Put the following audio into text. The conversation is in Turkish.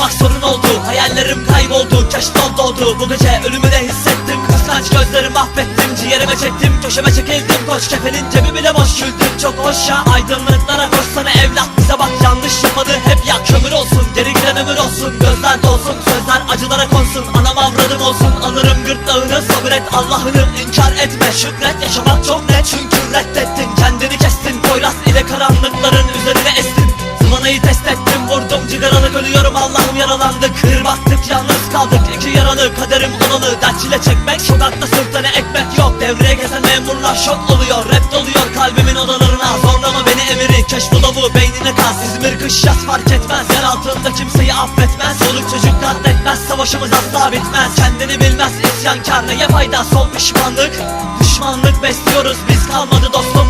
Yaşamak sorun oldu. Hayallerim kayboldu Keşton doldu Bu gece ölümü de hissettim. Kıskanç gözlerimi mahvettim Ciğerime çektim. Köşeme çekildim Koç kefenin cebi bile boş. Güldüm Çok hoşa aydınlıklara koşsana evlat. Bize bak yanlış yapmadı hep ya Kömür olsun geri giden ömür olsun. Gözler dolsun sözler acılara konsun. Anam avradım olsun alırım gırtlağını. Sabret Allah'ını inkar etme. Şükret yaşamak çok net. Çünkü reddettin kendini kestin. Poyraz ile karanlıkların üzerine es Zıvanayı test ettim vurdum cigaralık ölüyorum. Allah'ım yaralandık. Baktık yalnız kaldık. İki yaralı kaderim olalı Dert çile çekmek sokakta sırtına ekmek yok. Devreye gezen memurlar şok oluyor. Rap doluyor kalbimin odalarına. Zorlama beni emiri keşf dolu beynine kaz İzmir kış yaz fark etmez. Yer altında kimseyi affetmez. Soluk çocuk katletmez Savaşımız asla bitmez. Kendini bilmez isyankar. Neye fayda? Son pişmanlık. Düşmanlık besliyoruz. Biz kalmadı dostum